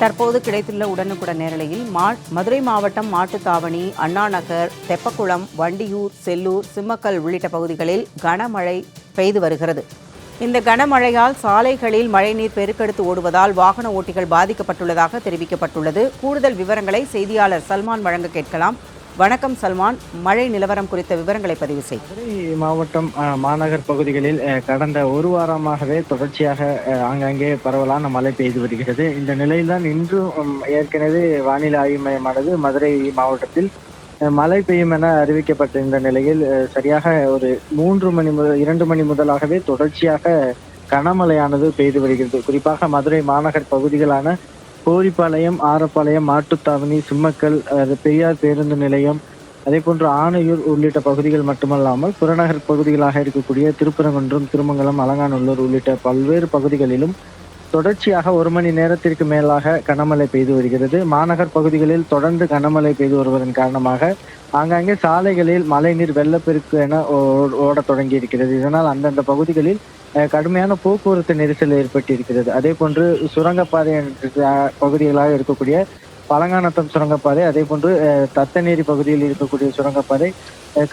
தற்போது கிடைத்துள்ள உடனுக்குடன் நேரலையில் மா மதுரை மாவட்டம் மாட்டுத்தாவணி அண்ணாநகர் தெப்பக்குளம் வண்டியூர் செல்லூர் சிம்மக்கல் உள்ளிட்ட பகுதிகளில் கனமழை பெய்து வருகிறது. இந்த கனமழையால் சாலைகளில் மழைநீர் பெருக்கெடுத்து ஓடுவதால் வாகன ஓட்டிகள் பாதிக்கப்பட்டுள்ளதாக தெரிவிக்கப்பட்டுள்ளது. கூடுதல் விவரங்களை செய்தியாளர் சல்மான் வழங்க கேட்கலாம். வணக்கம் சல்மான். மழை நிலவரம் குறித்த விவரங்களை பதிவு செய். மாவட்டம் மாநகர் பகுதிகளில் கடந்த ஒரு வாரமாகவே தொடர்ச்சியாக ஆங்காங்கே பரவலான மழை பெய்து வருகிறது. இந்த நிலையில்தான் இன்றும் ஏற்கனவே வானிலை ஆய்வு மையமானது மதுரை மாவட்டத்தில் மழை பெய்யும் என அறிவிக்கப்பட்டிருந்த நிலையில் சரியாக ஒரு மூன்று மணி முதல் இரண்டு மணி முதலாகவே தொடர்ச்சியாக கனமழையானது பெய்து வருகிறது. குறிப்பாக மதுரை மாநகர் பகுதிகளான கோரிப்பாளையம் ஆரப்பாளையம் மாட்டுத்தாவணி சிம்மக்கல் பெரியார் பேருந்து நிலையம் அதே போன்று ஆணையூர் உள்ளிட்ட பகுதிகள் மட்டுமல்லாமல் புறநகர் பகுதிகளாக இருக்கக்கூடிய திருப்பரங்குன்றம் திருமங்கலம் அலங்காநல்லூர் உள்ளிட்ட பல்வேறு பகுதிகளிலும் தொடர்ச்சியாக ஒரு மணி நேரத்திற்கு மேலாக கனமழை பெய்து வருகிறது. மாநகர் பகுதிகளில் தொடர்ந்து கனமழை பெய்து வருவதன் காரணமாக ஆங்காங்கே சாலைகளில் மழைநீர் வெள்ளப்பெருக்கு என ஓ- ஓடத் தொடங்கி இருக்கிறது இதனால் அந்தந்த பகுதிகளில் அஹ், கடுமையான போக்குவரத்து நெரிசல் ஏற்பட்டிருக்கிறது. அதே போன்று சுரங்கப்பாதை என்ற, பகுதிகளாக இருக்கக்கூடிய பழங்கானத்தம் சுரங்கப்பாதை அதே போன்று தத்தநேரி பகுதியில் இருக்கக்கூடிய சுரங்கப்பாதை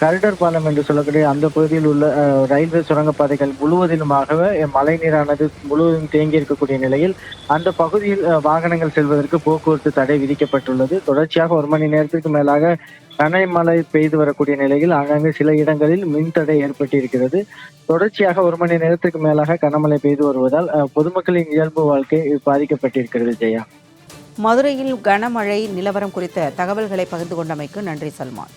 கரிடர் கருடர் பாலம் என்று சொல்லக்கூடிய அந்த பகுதியில் உள்ள ரயில்வே சுரங்கப்பாதைகள் முழுவதிலுமாகவே மழை நீரானது முழுவதும் தேங்கி இருக்கக்கூடிய நிலையில் அந்த பகுதியில் வாகனங்கள் செல்வதற்கு போக்குவரத்து தடை விதிக்கப்பட்டுள்ளது. தொடர்ச்சியாக ஒரு மணி நேரத்திற்கு மேலாக கனமழை பெய்து வரக்கூடிய நிலையில் ஆங்காங்கே சில இடங்களில் மின் தடை ஏற்பட்டிருக்கிறது. தொடர்ச்சியாக ஒரு மணி நேரத்திற்கு மேலாக கனமழை பெய்து வருவதால் பொதுமக்களின் இயல்பு வாழ்க்கை பாதிக்கப்பட்டிருக்கிறது ஜெயா. மதுரையில் கனமழை நிலவரம் குறித்த தகவல்களை பகிர்ந்து கொண்டமைக்கு நன்றி சல்மான்.